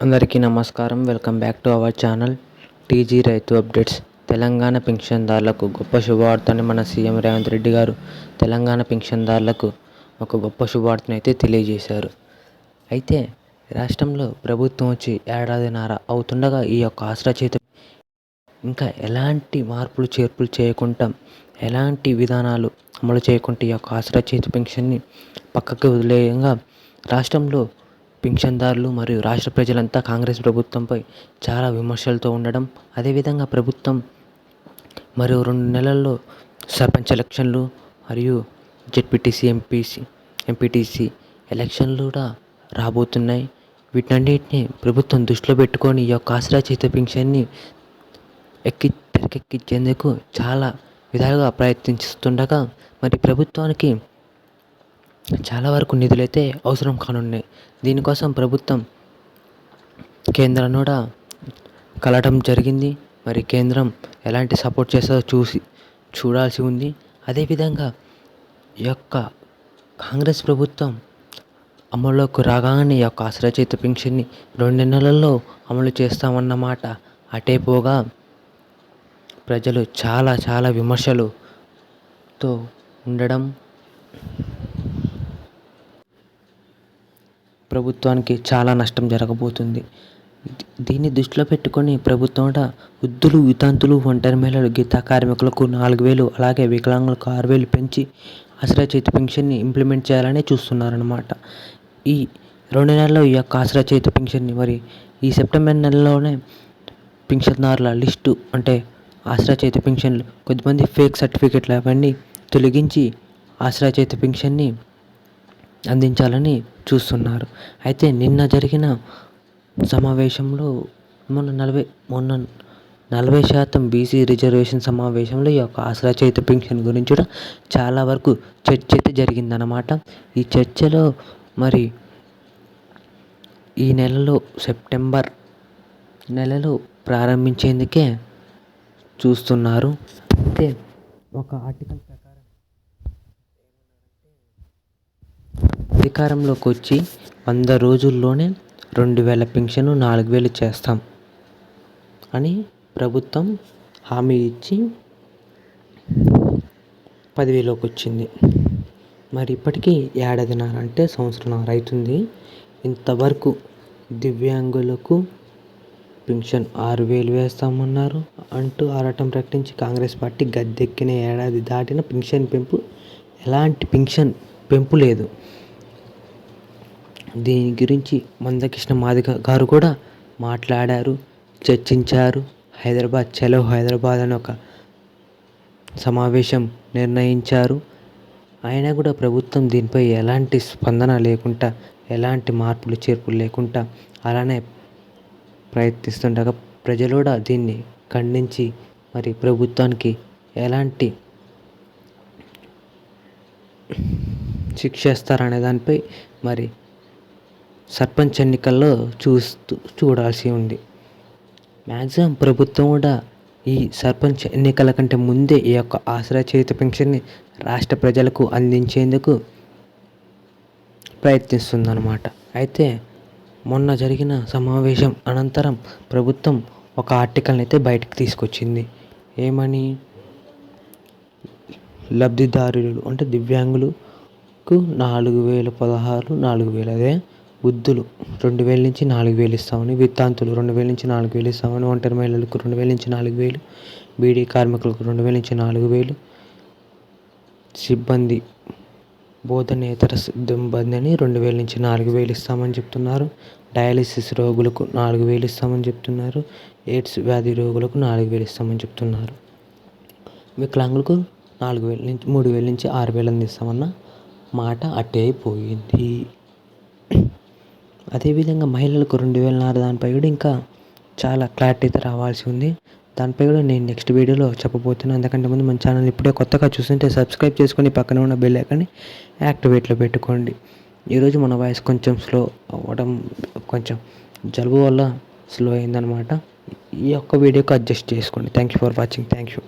అందరికీ నమస్కారం. Welcome back to our channel TG రైతు అప్డేట్స్. తెలంగాణ పింఛన్దారులకు గొప్ప శుభవార్తని మన సీఎం రేవంత్ రెడ్డి గారు తెలంగాణ పింఛన్దారులకు ఒక గొప్ప శుభవార్తను అయితే తెలియజేశారు. అయితే రాష్ట్రంలో ప్రభుత్వం వచ్చి ఏడాదిన్నర అవుతుండగా ఈ యొక్క ఆసరా చేత ఇంకా ఎలాంటి మార్పులు చేర్పులు చేయకుండా ఎలాంటి విధానాలు అమలు చేయకుండా ఈ యొక్క ఆసరా చేతి పెన్షన్ని పక్కకు వదిలేయంగా రాష్ట్రంలో పింఛన్దారులు మరియు రాష్ట్ర ప్రజలంతా కాంగ్రెస్ ప్రభుత్వంపై చాలా విమర్శలతో ఉండడం అదేవిధంగా ప్రభుత్వం మరో రెండు నెలల్లో సర్పంచ్ ఎలక్షన్లు మరియు జెడ్పీటీసీ ఎంపీసీ ఎంపీటీసీ ఎలక్షన్లు కూడా రాబోతున్నాయి. వీటన్నిటిని ప్రభుత్వం దృష్టిలో పెట్టుకొని ఈ యొక్క ఆసరా చేత పింఛన్ని ఎక్కి తెరకెక్కించేందుకు చాలా విధాలుగా ప్రయత్నిస్తుండగా మరి ప్రభుత్వానికి చాలా వరకు నిధులైతే అవసరం కానున్నాయి. దీనికోసం ప్రభుత్వం కేంద్రం కూడా కలవటం జరిగింది. మరి కేంద్రం ఎలాంటి సపోర్ట్ చేస్తుందో చూసి చూడాల్సి ఉంది. అదేవిధంగా ఈ యొక్క కాంగ్రెస్ ప్రభుత్వం అమల్లోకి రాగానే ఈ యొక్క ఆశ్రయ పెన్షన్ని పింఛన్ని రెండు నెలల్లో అమలు చేస్తామన్నమాట అటే పోగా ప్రజలు చాలా చాలా విమర్శలుతో ఉండడం ప్రభుత్వానికి చాలా నష్టం జరగబోతుంది. దీన్ని దృష్టిలో పెట్టుకొని ప్రభుత్వం వృద్ధులు వితంతులు ఒంటరి మహిళలు గీత కార్మికులకు నాలుగు వేలు అలాగే వికలాంగులకు ఆరు వేలు పెంచి ఆసరా చేతి పెన్షన్ని ఇంప్లిమెంట్ చేయాలని చూస్తున్నారన్నమాట. ఈ రెండు నెలల్లో ఈ యొక్క ఆసరా చేతి పెన్షన్ని మరి ఈ సెప్టెంబర్ నెలలోనే పెన్షన్దారుల లిస్టు అంటే ఆసరా చేతి పెన్షన్లు కొద్దిమంది ఫేక్ సర్టిఫికెట్లు అవన్నీ తొలగించి ఆసరా చేతి పెన్షన్ని అందించాలని చూస్తున్నారు. అయితే నిన్న జరిగిన సమావేశంలో మొన్న నలభై మొన్న నలభై శాతం బీసీ రిజర్వేషన్ సమావేశంలో ఈ యొక్క ఆసరా చేతి గురించి కూడా చాలా వరకు చర్చ అయితే జరిగిందనమాట ఈ చర్చలో మరి ఈ నెలలో సెప్టెంబర్ నెలలో ప్రారంభించేందుకే చూస్తున్నారు. అయితే ఒక ఆర్టికల్ ప్రకారం అధికారంలోకి వచ్చి వంద రోజుల్లోనే రెండు వేల పెన్షన్ నాలుగు వేలు చేస్తాం అని ప్రభుత్వం హామీ ఇచ్చి పదివేలోకి వచ్చింది. మరి ఇప్పటికీ ఏడాదిన్నర అంటే సంవత్సరంన్నర అవుతుంది. ఇంతవరకు దివ్యాంగులకు పెన్షన్ ఆరు వేలు వేస్తామన్నారు అంటూ ఆరాటం ప్రకటించి కాంగ్రెస్ పార్టీ గద్దెక్కిన ఏడాది దాటిన పెన్షన్ పెంపు ఎలాంటి పెన్షన్ పెంపు లేదు. దీని గురించి మందకృష్ణ మాదిగ గారు కూడా మాట్లాడారు చర్చించారు. హైదరాబాద్ చలో హైదరాబాద్ అని ఒక సమావేశం నిర్ణయించారు. అయినా కూడా ప్రభుత్వం దీనిపై ఎలాంటి స్పందన లేకుండా ఎలాంటి మార్పులు చేర్పులు లేకుండా అలానే ప్రయత్నిస్తుండగా ప్రజలు కూడా దీన్ని ఖండించి మరి ప్రభుత్వానికి ఎలాంటి శిక్షిస్తారనే దానిపై మరి సర్పంచ్ ఎన్నికల్లో చూస్తూ చూడాల్సి ఉంది. మ్యాక్సిమం ప్రభుత్వం కూడా ఈ సర్పంచ్ ఎన్నికల కంటే ముందే ఈ యొక్క ఆసరా చేతి పెన్షన్ని రాష్ట్ర ప్రజలకు అందించేందుకు ప్రయత్నిస్తుందన్నమాట. అయితే మొన్న జరిగిన సమావేశం అనంతరం ప్రభుత్వం ఒక ఆర్టికల్ని అయితే బయటకు తీసుకొచ్చింది. ఏమని? లబ్ధిదారులు అంటే దివ్యాంగులకు నాలుగు వేల పదహారు నాలుగు వేల అదే? వృద్ధులు రెండు వేల నుంచి నాలుగు వేలు ఇస్తామని విత్తాంతులు రెండు వేల నుంచి నాలుగు వేలు ఇస్తామని ఒంటరి మహిళలకు రెండు వేల నుంచి నాలుగు వేలు బీడీ కార్మికులకు రెండు వేల నుంచి నాలుగు వేలు సిబ్బంది బోధనేతర సిబ్బంది అని రెండు వేల నుంచి నాలుగు వేలు ఇస్తామని చెప్తున్నారు. డయాలిసిస్ రోగులకు నాలుగు వేలు ఇస్తామని చెప్తున్నారు. ఎయిడ్స్ వ్యాధి రోగులకు నాలుగు వేలు ఇస్తామని చెప్తున్నారు. వికలాంగులకు నాలుగు వేల నుంచి మూడు వేల నుంచి ఆరు వేలు అందిస్తామన్న మాట అట్టే అయిపోయింది. అదేవిధంగా మహిళలకు రెండు వేలన్నర దానిపై కూడా ఇంకా చాలా క్లారిటీ రావాల్సి ఉంది. దానిపై కూడా నేను నెక్స్ట్ వీడియోలో చెప్పబోతున్నాను. అందుకంటే ముందు మన ఛానల్ ఇప్పుడే కొత్తగా చూస్తుంటే సబ్స్క్రైబ్ చేసుకొని పక్కన ఉన్న బెల్ ఐకాన్ని యాక్టివేట్లో పెట్టుకోండి. ఈరోజు మన వాయిస్ కొంచెం స్లో అవ్వడం కొంచెం జలుబు వల్ల స్లో అయిందనమాట ఈ యొక్క వీడియోకి అడ్జస్ట్ చేసుకోండి. Thank you for watching thank you